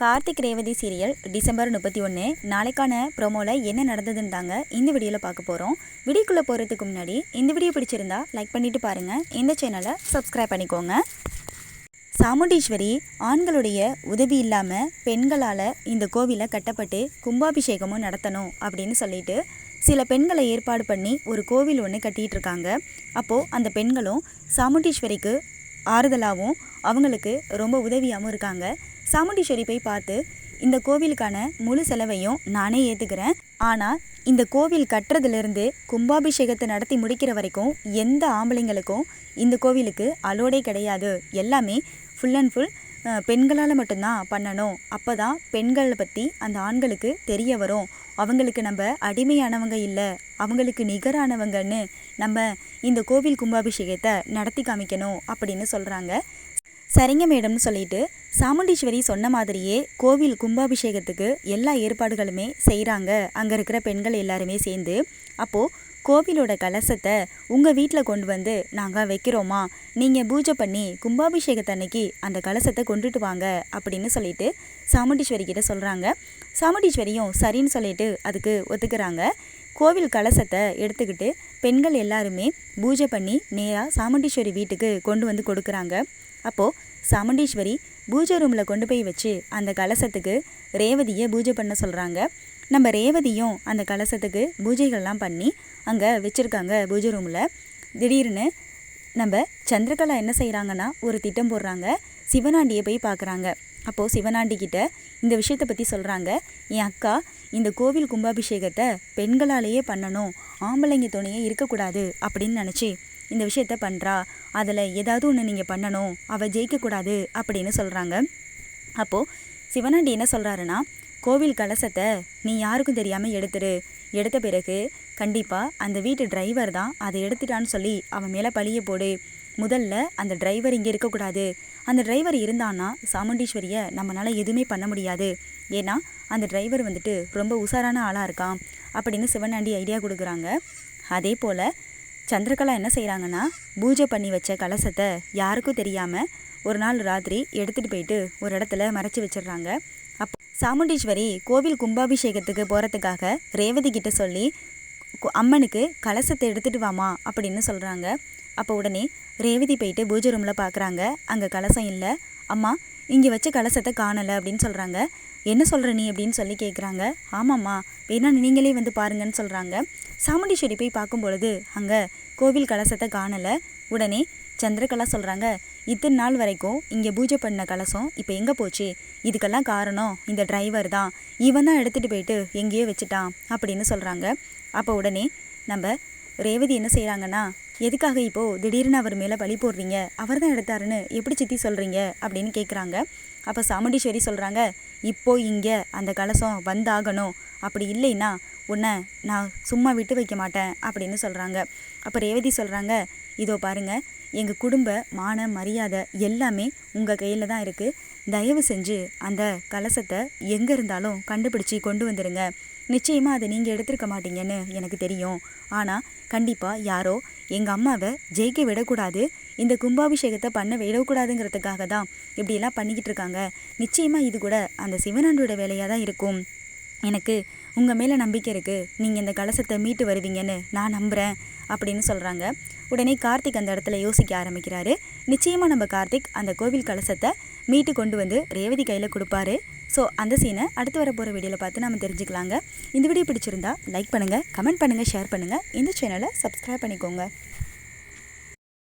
Karthik Revathi serial December முப்பத்தி ஒன்று நாளைக்கான ப்ரோமோவில் என்ன நடந்ததுன்னு தாங்க இந்த வீடியோவில் பார்க்க போகிறோம் வீடியோக்குள்ளே போகிறதுக்கு முன்னாடி இந்த வீடியோ பிடிச்சிருந்தா லைக் பண்ணிவிட்டு பாருங்கள் இந்த சேனலை சப்ஸ்கிரைப் பண்ணிக்கோங்க. சாமுண்டீஸ்வரி ஆண்களுடைய உதவி இல்லாமல் பெண்களால் இந்த கோவிலை கட்டப்பட்டு கும்பாபிஷேகமும் நடத்தணும் அப்படின்னு சொல்லிட்டு சில பெண்களை ஏற்பாடு பண்ணி ஒரு கோவில் ஒன்று கட்டிகிட்டு இருக்காங்க. அப்போது அந்த பெண்களும் சாமுண்டீஸ்வரிக்கு ஆறுதலாகவும் அவங்களுக்கு ரொம்ப உதவியாகவும் இருக்காங்க. சாமுண்டீஸ்வரி போய் பார்த்து இந்த கோவிலுக்கான முழு செலவையும் நானே ஏற்றுக்கிறேன் ஆனால் இந்த கோவில் கட்டுறதுலேருந்து கும்பாபிஷேகத்தை நடத்தி முடிக்கிற வரைக்கும் எந்த ஆம்பளைங்களுக்கும் இந்த கோவிலுக்கு அலோடே கிடையாது. எல்லாமே ஃபுல் அண்ட் ஃபுல் பெண்களால் மட்டும்தான் பண்ணணும். அப்போ தான் பெண்களை பற்றி அந்த ஆண்களுக்கு தெரிய வரும். அவங்களுக்கு நம்ம அடிமையானவங்க இல்லை அவங்களுக்கு நிகரானவங்கன்னு நம்ம இந்த கோவில் கும்பாபிஷேகத்தை நடத்தி காமிக்கணும் அப்படின்னு சொல்கிறாங்க சரிங்க மேடம்னு சொல்லிட்டு சாமுண்டீஸ்வரி சொன்ன மாதிரியே கோவில் கும்பாபிஷேகத்துக்கு எல்லா ஏற்பாடுகளுமே செய்கிறாங்க அங்கே இருக்கிற பெண்கள் எல்லாருமே சேர்ந்து. அப்போது கோவிலோட கலசத்தை உங்கள் வீட்டில் கொண்டு வந்து நாங்கள் வைக்கிறோமா? நீங்கள் பூஜை பண்ணி கும்பாபிஷேகத்தை அன்னைக்கு அந்த கலசத்தை கொண்டுட்டு வாங்க அப்படின்னு சொல்லிட்டு சாமுண்டீஸ்வரி கிட்ட சொல்கிறாங்க சாமுண்டீஸ்வரியும் சரின்னு சொல்லிட்டு அதுக்கு ஒத்துக்கிறாங்க. கோவில் கலசத்தை எடுத்துக்கிட்டு பெண்கள் எல்லாருமே பூஜை பண்ணி நேராக சாமுண்டீஸ்வரி வீட்டுக்கு கொண்டு வந்து கொடுக்குறாங்க. அப்போது சாமுண்டீஸ்வரி பூஜை ரூமில் கொண்டு போய் வச்சு அந்த கலசத்துக்கு ரேவதியை பூஜை பண்ண சொல்கிறாங்க நம்ம ரேவதியும் அந்த கலசத்துக்கு பூஜைகள்லாம் பண்ணி அங்கே வச்சுருக்காங்க பூஜை ரூமில் திடீர்னு நம்ம சந்திரகலா என்ன செய்கிறாங்கன்னா ஒரு திட்டம் போடுறாங்க. சிவனாண்டியை போய் பார்க்குறாங்க. அப்போது சிவனாண்டி கிட்ட இந்த விஷயத்தை பற்றி சொல்கிறாங்க என் அக்கா இந்த கோவில் கும்பாபிஷேகத்தை பெண்களாலேயே பண்ணணும் ஆம்பளைங்க துணையே இருக்கக்கூடாது அப்படின்னு நினச்சி இந்த விஷயத்த பண்ணுறா அதில் ஏதாவது ஒன்று நீங்கள் பண்ணணும் அவள் ஜெயிக்கக்கூடாது அப்படின்னு சொல்கிறாங்க அப்போது சிவனாண்டி என்ன சொல்கிறாருன்னா கோவில் கலசத்தை நீ யாருக்கும் தெரியாமல் எடுத்துரு. எடுத்த பிறகு கண்டிப்பாக அந்த வீட்டு டிரைவர் தான் அதை எடுத்துட்டான்னு சொல்லி அவன் மேலே பழிய போடு. முதல்ல அந்த டிரைவர் இங்கே இருக்கக்கூடாது. அந்த டிரைவர் இருந்தான்னா சாமுண்டீஸ்வரியை நம்மளால் எதுவுமே பண்ண முடியாது. ஏன்னா அந்த டிரைவர் வந்துட்டு ரொம்ப உஷாரான ஆளாக இருக்கான் அப்படின்னு சிவனாண்டி ஐடியா கொடுக்குறாங்க. அதே போல் சந்திரகலா என்ன செய்கிறாங்கன்னா பூஜை பண்ணி வச்ச கலசத்தை யாருக்கும் தெரியாமல் ஒரு நாள் ராத்திரி எடுத்துகிட்டு போயிட்டு ஒரு இடத்துல மறைச்சி வச்சிடுறாங்க. அப் சாமுண்டீஸ்வரி கோவில் கும்பாபிஷேகத்துக்கு போகிறதுக்காக ரேவதி கிட்ட சொல்லி அம்மனுக்கு கலசத்தை எடுத்துகிட்டு வாமா அப்படின்னு சொல்கிறாங்க அப்போ உடனே ரேவதி போயிட்டு பூஜை ரூமில் பார்க்குறாங்க அங்கே கலசம் இல்லை. அம்மா இங்கே வச்ச கலசத்தை காணலை அப்படின்னு சொல்கிறாங்க என்ன சொல்கிற நீ அப்படின்னு சொல்லி கேட்குறாங்க ஆமாம்மா வேணா நீங்களே வந்து பாருங்கன்னு சொல்கிறாங்க சாமுண்டீஸ்வரி போய் பார்க்கும் பொழுது அங்கே கோவில் கலசத்தை காணலை. உடனே சந்திரகலா சொல்கிறாங்க இத்தனை நாள் வரைக்கும் இங்கே பூஜை பண்ண கலசம் இப்போ எங்கே போச்சு? இதுக்கெல்லாம் காரணம் இந்த டிரைவர் தான். இவன் தான் எடுத்துகிட்டு போயிட்டு எங்கேயோ வச்சுட்டான் அப்படின்னு சொல்கிறாங்க அப்போ உடனே நம்ம ரேவதி என்ன செய்கிறாங்கன்னா எதுக்காக இப்போது திடீர்னு அவர் மேலே பழி போடுறீங்க? அவர் தான் எடுத்தாருன்னு எப்படி சித்தி சொல்கிறீங்க அப்படின்னு கேட்குறாங்க அப்போ சாமுண்டீஸ்வரி சொல்கிறாங்க இப்போ இங்கே அந்த கலசம் வந்தாகணும். அப்படி இல்லைன்னா உன்னை நான் சும்மா விட்டு வைக்க மாட்டேன். அப்படின்னு சொல்கிறாங்க அப்போ ரேவதி சொல்கிறாங்க இதோ பாருங்கள் எங்கள் குடும்ப மான மரியாதை எல்லாமே உங்கள் கையில் தான் இருக்குது தயவு செஞ்சு அந்த கலசத்தை எங்கே இருந்தாலும் கண்டுபிடிச்சி கொண்டு வந்துடுங்க நிச்சயமாக அதை நீங்கள் எடுத்திருக்க மாட்டீங்கன்னு எனக்கு தெரியும். ஆனால் கண்டிப்பாக யாரோ எங்கள் அம்மாவை ஜெயிக்க விடக்கூடாது இந்த கும்பாபிஷேகத்தை பண்ண விடக்கூடாதுங்கிறதுக்காக தான் இப்படியெல்லாம் பண்ணிக்கிட்டு இருக்காங்க. நிச்சயமாக இது கூட அந்த சிவனாண்டோட வேலையாக தான் இருக்கும். எனக்கு உங்கள் மேலே நம்பிக்கை இருக்குது நீங்கள் இந்த கலசத்தை மீட்டு வருவீங்கன்னு நான் நம்புகிறேன் அப்படின்னு சொல்கிறாங்க உடனே கார்த்திக் அந்த இடத்துல யோசிக்க ஆரம்பிக்கிறாரு. நிச்சயமாக நம்ம கார்த்திக் அந்த கோவில் கலசத்தை மீட்டு கொண்டு வந்து ரேவதி கையில் கொடுப்பாரு. ஸோ அந்த சீனை அடுத்து வர போகிற வீடியோவில் பார்த்து நம்ம தெரிஞ்சுக்கலாங்க. இந்த வீடியோ பிடிச்சிருந்தா லைக் பண்ணுங்கள் கமெண்ட் பண்ணுங்கள் ஷேர் பண்ணுங்கள் இந்த சேனலை சப்ஸ்கிரைப் பண்ணிக்கோங்க.